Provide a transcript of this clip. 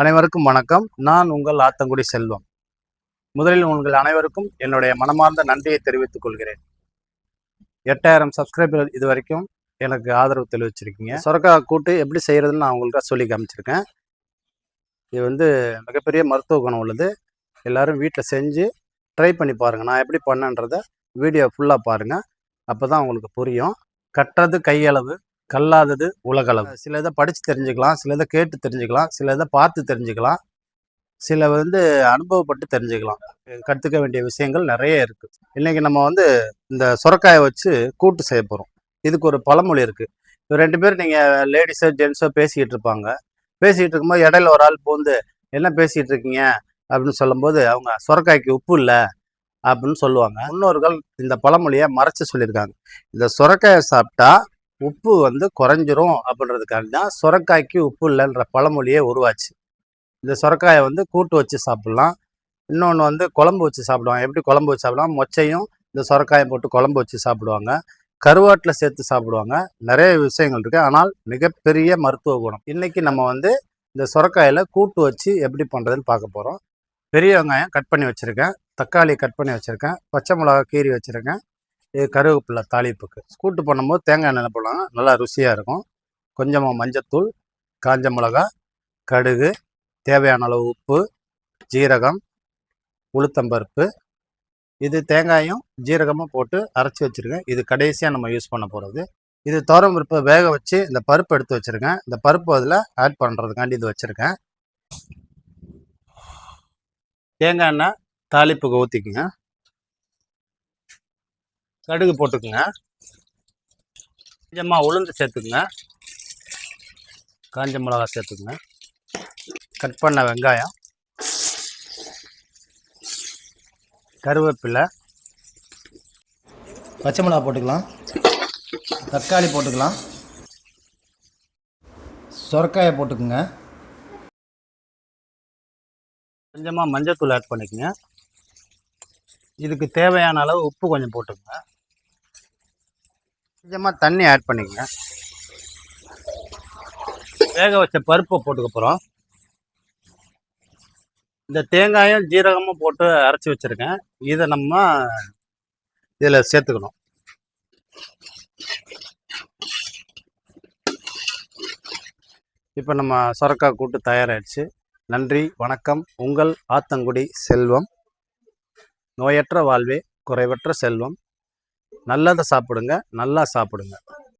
அனைவருக்கும் வணக்கம். நான் உங்கள் ஆத்தங்குடி செல்வம். முதலில் உங்கள் அனைவருக்கும் என்னுடைய மனமார்ந்த நன்றியை தெரிவித்துக் கொள்கிறேன். எட்டாயிரம் சப்ஸ்கிரைபர் இது வரைக்கும் எனக்கு ஆதரவு தெரிவிச்சிருக்கீங்க. சுரக்கா கூட்டு எப்படி செய்கிறதுன்னு நான் உங்களுக்காக சொல்லி காமிச்சிருக்கேன். இது வந்து மிகப்பெரிய மருத்துவ குணம் உள்ளது. எல்லாரும் வீட்டில் செஞ்சு ட்ரை பண்ணி பாருங்கள் நான் எப்படி பண்ணேன்றதை வீடியோ ஃபுல்லாக பாருங்கள் அப்போ தான் உங்களுக்கு புரியும். கட்டுறது கையளவு கல்லாதது உலகளவு. சில இதை படித்து தெரிஞ்சுக்கலாம் சில இதை கேட்டு தெரிஞ்சுக்கலாம் சில இதை பார்த்து தெரிஞ்சுக்கலாம் சில வந்து அனுபவப்பட்டு தெரிஞ்சுக்கலாம். கற்றுக்க வேண்டிய விஷயங்கள் நிறைய இருக்குது இன்றைக்கி நம்ம வந்து இந்த சுரக்காயை வச்சு கூட்டு செய்ய போகிறோம் இதுக்கு ஒரு பழமொழி இருக்குது இப்போ ரெண்டு பேர் நீங்கள் லேடிஸோ ஜென்ஸோ பேசிக்கிட்டு இருப்பாங்க. பேசிக்கிட்டு இருக்கும்போது இடையில ஒரு ஆள் பூந்து என்ன பேசிகிட்டு இருக்கீங்க? அப்படின்னு சொல்லும்போது அவங்க சுரக்காய்க்கு உப்பு இல்லை அப்படின்னு சொல்லுவாங்க. முன்னோர்கள் இந்த பழமொழியை மறைச்சு சொல்லியிருக்காங்க. இந்த சுரக்காயை சாப்பிட்டா உப்பு வந்து குறைஞ்சிரும் அப்படின்றதுக்காக தான் சுரக்காய்க்கு உப்பு இல்லைன்ற பழமொழியே உருவாச்சு. இந்த சுரக்காயை வந்து கூட்டு வச்சு சாப்பிட்லாம். இன்னொன்று வந்து குழம்பு வச்சு சாப்பிடுவாங்க. எப்படி குழம்பு வச்சு சாப்பிடலாம்? மொச்சையும் இந்த சுரக்காயை போட்டு குழம்பு வச்சு சாப்பிடுவாங்க. கருவாட்டில் சேர்த்து சாப்பிடுவாங்க. நிறைய விஷயங்கள் இருக்குது ஆனால் மிகப்பெரிய மருத்துவ குணம். இன்றைக்கி நம்ம வந்து இந்த சுரக்காயில் கூட்டு வச்சு எப்படி பண்ணுறதுன்னு பார்க்க போகிறோம் பெரிய வெங்காயம் கட் பண்ணி வச்சுருக்கேன். தக்காளி கட் பண்ணி வச்சுருக்கேன். பச்சை மிளகா கீறி வச்சுருக்கேன். இது கருவேப்பிலை தாளிப்புக்கு. கூட்டு பண்ணும்போது தேங்காய் எண்ணெய் போடலாம். நல்லா ருசியாக இருக்கும். கொஞ்சமாக மஞ்சத்தூள் காஞ்ச மிளகா கடுகு தேவையான அளவு உப்பு ஜீரகம் உளுத்தம்பருப்பு இது தேங்காயும் ஜீரகமும் போட்டு அரைச்சி வச்சுருக்கேன் இது கடைசியாக நம்ம யூஸ் பண்ண போகிறது இது துவரம் பருப்பை வேக வச்சு இந்த பருப்பு எடுத்து வச்சுருக்கேன் இந்த பருப்பு அதில் ஆட் பண்ணுறதுக்காண்டி இது வச்சுருக்கேன். தேங்காய் எண்ணெய் தாளிப்புக்கு ஊற்றிக்குங்க கடுகு போட்டுக்குங்க. கொஞ்சமாக உளுந்து சேர்த்துக்குங்க. காஞ்ச மிளகா சேர்த்துக்குங்க. கட் பண்ண வெங்காயம். கருவேப்பிலை. பச்சை மிளகா போட்டுக்கலாம். தக்காளி போட்டுக்கலாம். சொரக்காயை போட்டுக்குங்க. கொஞ்சமாக மஞ்சத்தூள் ஆட் பண்ணிக்கோங்க. இதுக்கு தேவையான அளவு உப்பு கொஞ்சம் போட்டுக்கோங்க. கொஞ்சமாக தண்ணி ஆட் பண்ணிக்கங்க. வேக வச்ச பருப்பை போட்டுக்க போகிறோம் இந்த தேங்காயும் ஜீரகமும் போட்டு அரைச்சி வச்சுருக்கேன். இதை நம்ம இதில் சேர்த்துக்கணும். இப்போ நம்ம சொரக்காய் கூட்டு தயாராகிடுச்சு நன்றி வணக்கம். உங்கள் ஆத்தங்குடி செல்வம். நோயற்ற வாழ்வே குறைவற்ற செல்வம். நல்லதை சாப்பிடுங்க நல்லா சாப்பிடுங்க.